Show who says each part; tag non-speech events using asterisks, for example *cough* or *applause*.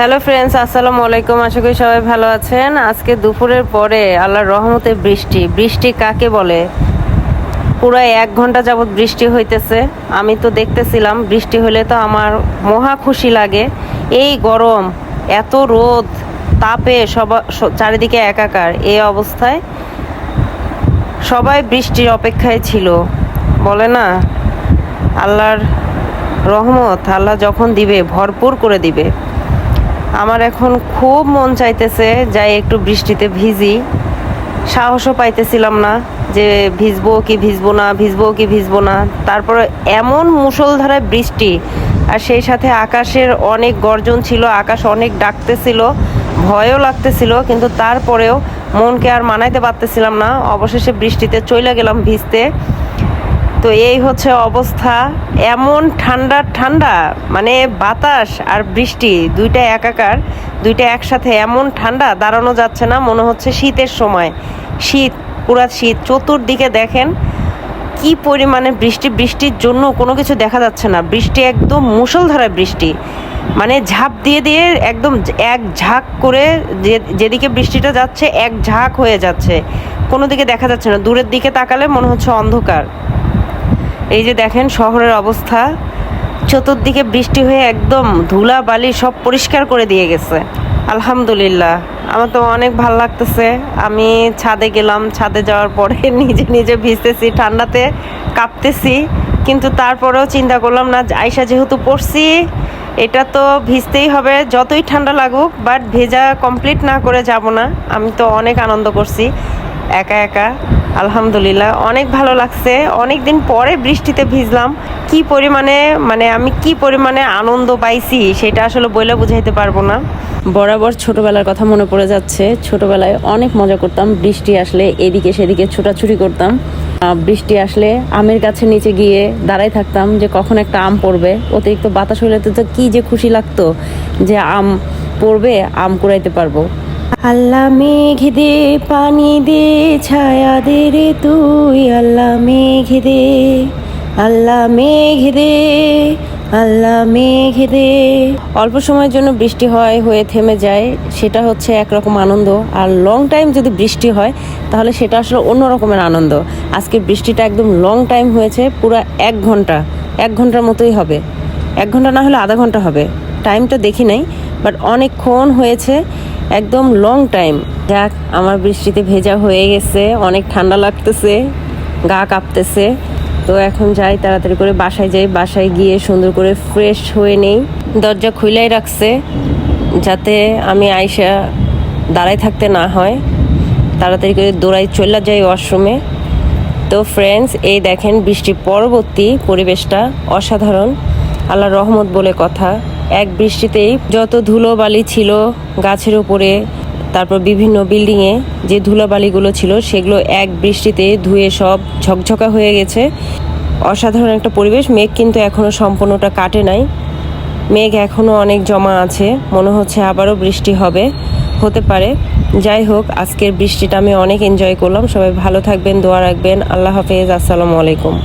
Speaker 1: Hello friends আসসালামু আলাইকুম আশা করি সবাই ভালো আছেন। আজকে দুপুরের পরে আল্লাহর রহমতে বৃষ্টি। বৃষ্টি কাকে বলে? পুরো এক ঘণ্টা যাবৎ বৃষ্টি হইতেছে। আমি তো দেখতেছিলাম, বৃষ্টি হলে তো আমার মহা খুশি লাগে। এই গরম, এত রোদ, তাপে সবা চারিদিকে একাকার এই অবস্থায় সবাই বৃষ্টির অপেক্ষায় ছিল। বলে না? আল্লাহর রহমত, আল্লাহ যখন দিবে, ভরপুর করে দিবে। আমার এখন খুব মন চাইতেছে যাই একটু বৃষ্টিতে ভিজি। সাহসও পাইতেছিলাম না যে ভিজবো কি ভিজবো না, ভিজবো কি ভিজবো না। তারপরে এমন মুষলধারায় বৃষ্টি আর সেই সাথে আকাশের অনেক গর্জন ছিল, আকাশ অনেক ডাকতেছিল, ভয়ও লাগতেছিল, কিন্তু তারপরেও মনকে আর মানাইতে পারতেছিলাম না। অবশেষে বৃষ্টিতে চলে গেলাম ভিজতে। তো এই হচ্ছে অবস্থা। এমন ঠান্ডা ঠান্ডা মানে বাতাস আর বৃষ্টি, দুইটা একাকার, দুইটা একসাথে এমন ঠান্ডা, দাঁড়ানো যাচ্ছে না, মনে হচ্ছে শীতের সময়। শীত, পুরা শীত, চতুর্দিকে দেখেন কি পরিমাণে বৃষ্টি, বৃষ্টির জন্য কোনো কিছু দেখা যাচ্ছে না। বৃষ্টি একদম মুষলধারায় বৃষ্টি। মানে ঝাঁপ দিয়ে দিয়ে একদম এক ঝাঁক করে যে, যেদিকে বৃষ্টিটা যাচ্ছে, এক ঝাঁক হয়ে যাচ্ছে। কোনো দিকে দেখা যাচ্ছে না। দূরের দিকে তাকালে মনে হচ্ছে অন্ধকার। এই যে দেখেন শহরের অবস্থা, চতুর্দিকে বৃষ্টি হয়ে একদম ধুলা বালি সব পরিষ্কার করে দিয়ে গেছে। আলহামদুলিল্লাহ, আমার তো অনেক ভালো লাগতেছে। আমি ছাদে গেলাম, ছাদে যাওয়ার পরে *laughs* নিজে নিজে ভিজতেছি, ঠান্ডাতে কাঁপতেছি। কিন্তু তারপরেও চিন্তা করলাম না আয়সা যেহেতু পড়ছি, এটা তো ভিজতেই হবে, যতই ঠান্ডা লাগুক বাট ভেজা কমপ্লিট না করে যাব না। আমি তো অনেক আনন্দ করছি, একা একা। আলহামদুলিল্লাহ, অনেক ভালো লাগছে। অনেক দিন পরে বৃষ্টিতে ভিজলাম। কি পরিমাণে মানে আমি কি পরিমাণে আনন্দ পাইছি সেটা আসলে বলে বুঝাইতে পারব না। বরাবর ছোটবেলার কথা মনে পড়ে যাচ্ছে। ছোটবেলায় অনেক মজা করতাম। বৃষ্টি আসলে এদিকে সেদিকে ছোটাছুটি করতাম। বৃষ্টি আসলে আমের গাছের নিচে গিয়ে দাঁড়াই থাকতাম যে কখন একটা আম পড়বে। অতিরিক্ত বাতাস হইলে তো কি যে খুশি লাগতো যে আম পড়বে, আম কুড়াইতে পারব। আল্লাহ মেঘ দে, পানি দে, ছায়া দে রে তুই। আল্লাহ মেঘ দে, আল্লাহ মেঘ দে, আল্লাহ মেঘ দে। অল্প সময়ের জন্য বৃষ্টি হয়, হয়ে থেমে যায়। সেটা হচ্ছে একরকম আনন্দ। আর লং টাইম যদি বৃষ্টি হয়, তাহলে সেটা আসলে অন্য রকমের আনন্দ। আজকে বৃষ্টিটা একদম লং টাইম হয়েছে, পুরো এক ঘণ্টা। এক ঘণ্টার মতোই হবে। এক ঘণ্টা না হলে আধা ঘণ্টা হবে। টাইমটা দেখি নাই বাট অনেকক্ষণ হয়েছে। একদম লং টাইম যাক, আমার বৃষ্টিতে ভেজা হয়ে গেছে, অনেক ঠান্ডা লাগতেছে, গা কাঁপতেছে। তো এখন যাই, তাড়াতাড়ি করে বাসায় যাই। বাসায় গিয়ে সুন্দর করে ফ্রেশ হয়ে নেই। দরজা খুলেই রাখছে, যাতে আমি আইসা দাঁড়ায় থাকতে না হয়। তাড়াতাড়ি করে দৌড়াই চলে যাই ওয়াশরুমে। তো ফ্রেন্ডস এই দেখেন বৃষ্টি পরবর্তী পরিবেশটা অসাধারণ। আল্লাহ রহমত বলে কথা। এক বৃষ্টিতেই যত ধুলো বালি ছিল গাছের উপরে, তারপর বিভিন্ন বিল্ডিংয়ে যে ধুলোবালিগুলো ছিল, সেগুলো এক বৃষ্টিতে ধুয়ে সব ঝকঝকা হয়ে গেছে। অসাধারণ একটা পরিবেশ। মেঘ কিন্তু এখনও সম্পূর্ণটা কাটে নাই। মেঘ এখনও অনেক জমা আছে। মনে হচ্ছে আবারও বৃষ্টি হবে, হতে পারে। যাই হোক, আজকের বৃষ্টিটা আমি অনেক এনজয় করলাম। সবাই ভালো থাকবেন, দোয়া রাখবেন। আল্লাহ হাফেজ। আসসালামু আলাইকুম।